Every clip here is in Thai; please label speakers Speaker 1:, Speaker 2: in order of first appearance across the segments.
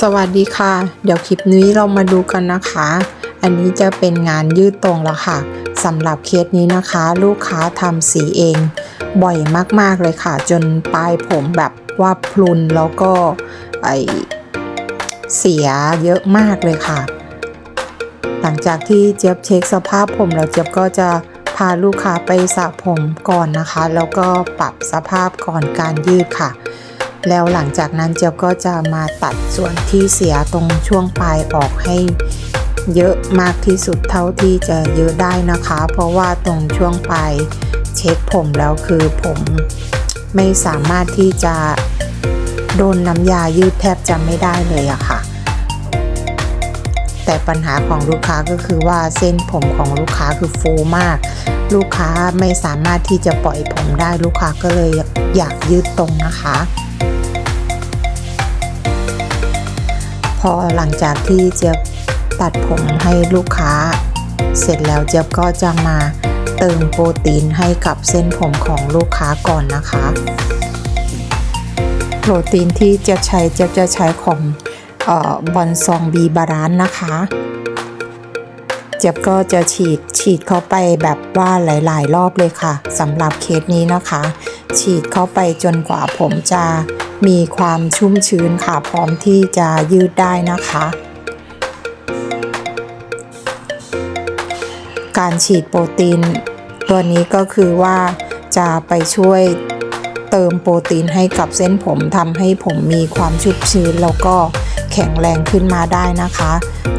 Speaker 1: สวัสดีค่ะ เดี๋ยวคลิปนี้เรามาดูกันนะคะ อันนี้จะเป็นงานยืดตรงแล้วค่ะสำหรับเคสนี้นะคะ ลูกค้าทำสีเอง บ่อยมากๆเลยค่ะ จนปลายผมแบบว่าพลุนแล้วก็ไอเสียเยอะมากเลยค่ะ หลังจากที่เจี๊ยบเช็คสภาพผมแล้วเจี๊ยบก็จะพาลูกค้าไปสระผมก่อนนะคะ แล้วก็ปรับสภาพก่อนการยืดค่ะ แล้วหลังจากนั้นเจี๊ยบก็จะมาตัดส่วนที่เสียตรงช่วงปลายออกให้เยอะมากที่สุดเท่าที่จะเยอะได้นะคะ เพราะว่าตรงช่วงปลายเช็คผมแล้วคือผมไม่สามารถที่จะโดนน้ำยายืดแทบจะไม่ได้เลยอะค่ะ แต่ปัญหาของลูกค้าก็คือว่าเส้นผมของลูกค้าคือฟูมาก ลูกค้าไม่สามารถที่จะปล่อยผมได้ลูกค้าก็เลยอยากยืดตรงนะคะ พอหลังจากที่เจี๊ยบตัดผมให้ลูกค้า เสร็จแล้วเจี๊ยบก็จะมาเติมโปรตีนให้กับเส้นผมของลูกค้าก่อนนะคะ โปรตีนที่เจี๊ยบใช้เจี๊ยบจะใช้ของบอนซองบีบารานนะคะ เจี๊ยบก็จะฉีดฉีดเข้าไปแบบว่าหลาย ๆ รอบเลยค่ะสำหรับเคสนี้นะคะ ฉีดเข้าไปจนกว่าผมจะ มีความชุ่มชื้นค่ะ พร้อมที่จะยืดได้นะคะ การฉีดโปรตีน ตัวนี้ก็คือว่าจะไปช่วยเติมโปรตีนให้กับเส้นผมทำให้ผมมีความชุ่มชื้นแล้วก็แข็งแรงขึ้นมาได้นะคะ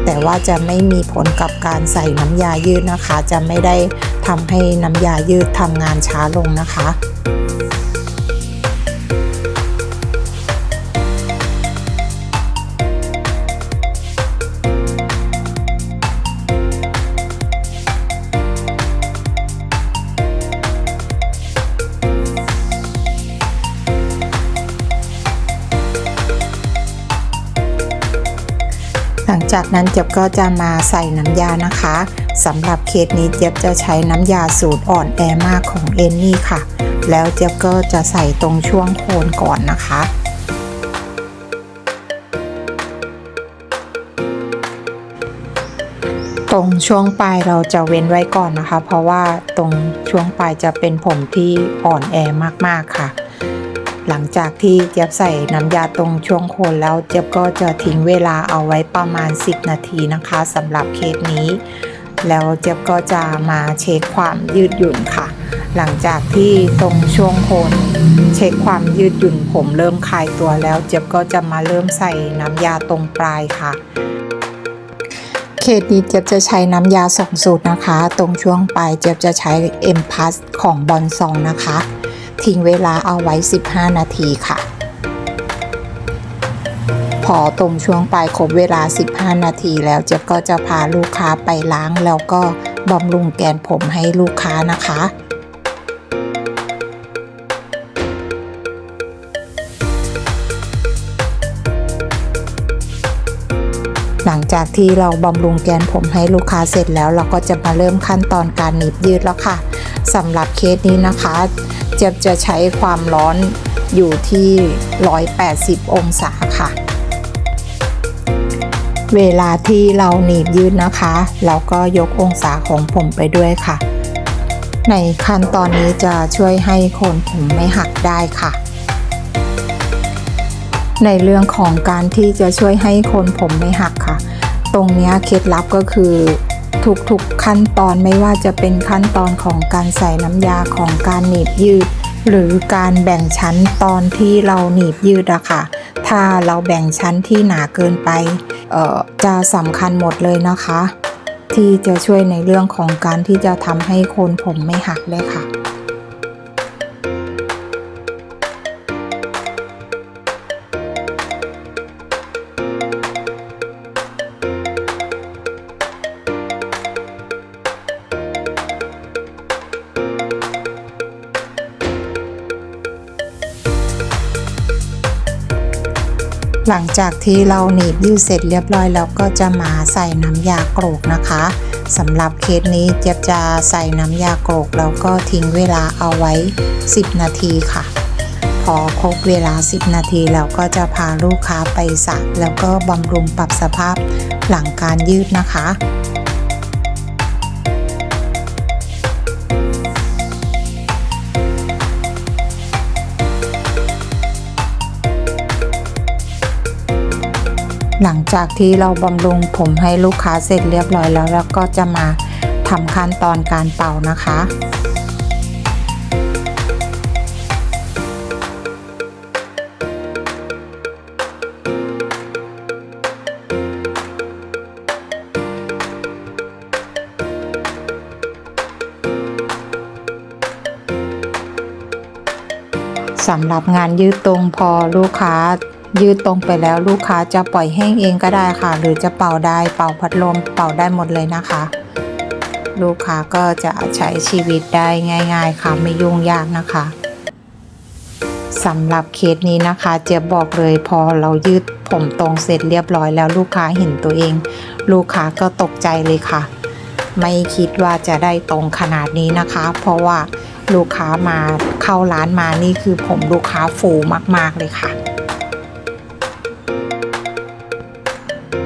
Speaker 1: แต่ว่าจะไม่มีผลกับการใส่น้ำยายืดนะคะ จะไม่ได้ทำให้น้ำยายืดทำงานช้าลงนะคะ หลังจากนั้นเจี๊ยบก็จะมาใส่น้ำยานะคะสำหรับเคสนี้เจี๊ยบจะใช้น้ำยาสูตรอ่อนแอมากของเอนนี่ค่ะ แล้วเจี๊ยบก็จะใส่ตรงช่วงโคนก่อนนะคะตรงช่วงปลายเราจะเว้นไว้ก่อนนะคะ เพราะว่าตรงช่วงปลายจะเป็นผมที่อ่อนแอมากๆค่ะ หลังจากที่เจี๊ยบใส่น้ำยาตรงช่วงโคนแล้วเจี๊ยบก็จะทิ้งเวลาเอาไว้ประมาณ 10 นาทีนะคะสำหรับเคสนี้ แล้วเจี๊ยบก็จะมาเช็คความยืดหยุ่นค่ะ หลังจากที่ตรงช่วงโคนเช็คความยืดหยุ่นผมเริ่มคลายตัวแล้วเจี๊ยบก็จะมาเริ่มใส่น้ำยาตรงปลายค่ะเคสนี้เจี๊ยบจะใช้น้ำยาสองสูตรนะคะ ตรงช่วงปลายเจี๊ยบจะใช้ M Plus ของบอนซองนะคะ ทิ้งเวลาเอาไว้ 15 นาทีค่ะ พอตรงช่วงปลายครบเวลา 15 นาทีแล้วเจ๊ก็จะพาลูกค้าไปล้างแล้วก็บำรุงแกนผมให้ลูกค้านะคะหลังจากที่เราบำรุงแกนผมให้ลูกค้าเสร็จแล้ว เราก็จะมาเริ่มขั้นตอนการหนีบยืดแล้วค่ะสำหรับเคสนี้นะคะ จี๊ยบจะใช้ความร้อนอยู่ที่ 180 องศาค่ะ เวลาที่เราหนีบยืดนะคะ เราก็ยกองศาของผมไปด้วยค่ะ ในขั้นตอนนี้จะช่วยให้โคนผมไม่หักได้ค่ะ ในเรื่องของการที่จะช่วยให้โคนผมไม่หักค่ะ ตรงนี้เคล็ดลับก็คือ ทุกๆขั้นตอนไม่ว่าจะเป็นขั้นตอนของการใส่น้ำยาของการหนีบยืด หรือการแบ่งชั้นตอนที่เราหนีบยืดอะค่ะ ถ้าเราแบ่งชั้นที่หนาเกินไปจะสำคัญหมดเลยนะคะ ที่จะช่วยในเรื่องของการที่จะทำให้โคนผมไม่หักได้ค่ะ หลังจากที่เราหนีบยืดเสร็จเรียบร้อยแล้วก็จะมาใส่น้ำยาโกรกนะคะสำหรับเคสนี้เจี๊ยบจะใส่น้ำยาโกรกแล้วก็ทิ้งเวลาเอาไว้ 10 นาทีค่ะ พอครบเวลา 10 นาทีแล้วก็จะพาลูกค้าไปสระแล้วก็บำรุงปรับสภาพหลังการยืดนะคะ หลังจากที่เราบำรุงผมให้ลูกค้าเสร็จเรียบร้อยแล้ว แล้วก็จะมาทำขั้นตอนการเป่านะคะสำหรับงานยืดตรงพอลูกค้า ยืดตรงไปแล้วลูกค้าจะปล่อยแห้งเองก็ได้ค่ะ หรือจะเป่าได้เป่าพัดลมเป่าได้หมดเลยนะคะ ลูกค้าก็จะใช้ชีวิตได้ง่าย ๆ ค่ะไม่ยุ่งยากนะคะสำหรับเคสนี้นะคะเจะบอกเลยพอเรายืดผมตรงเสร็จเรียบร้อยแล้วลูกค้าเห็นตัวเอง ลูกค้าก็ตกใจเลยค่ะ ไม่คิดว่าจะได้ตรงขนาดนี้นะคะ เพราะว่าลูกค้ามาเข้าร้านมานี่คือผมลูกค้าฟูมากๆเลยค่ะ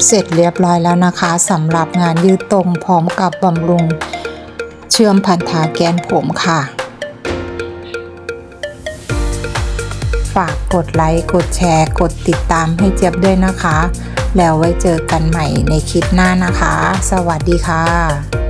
Speaker 1: เสร็จเรียบร้อยแล้วนะคะสำหรับงานยืดตรงพร้อมกับบำรุง เชื่อมพันธาแกนผมค่ะ ฝากกดไลค์กดแชร์ กดติดตามให้เจี๊ยบด้วยนะคะ แล้วไว้เจอกันใหม่ในคลิปหน้านะคะ สวัสดีค่ะ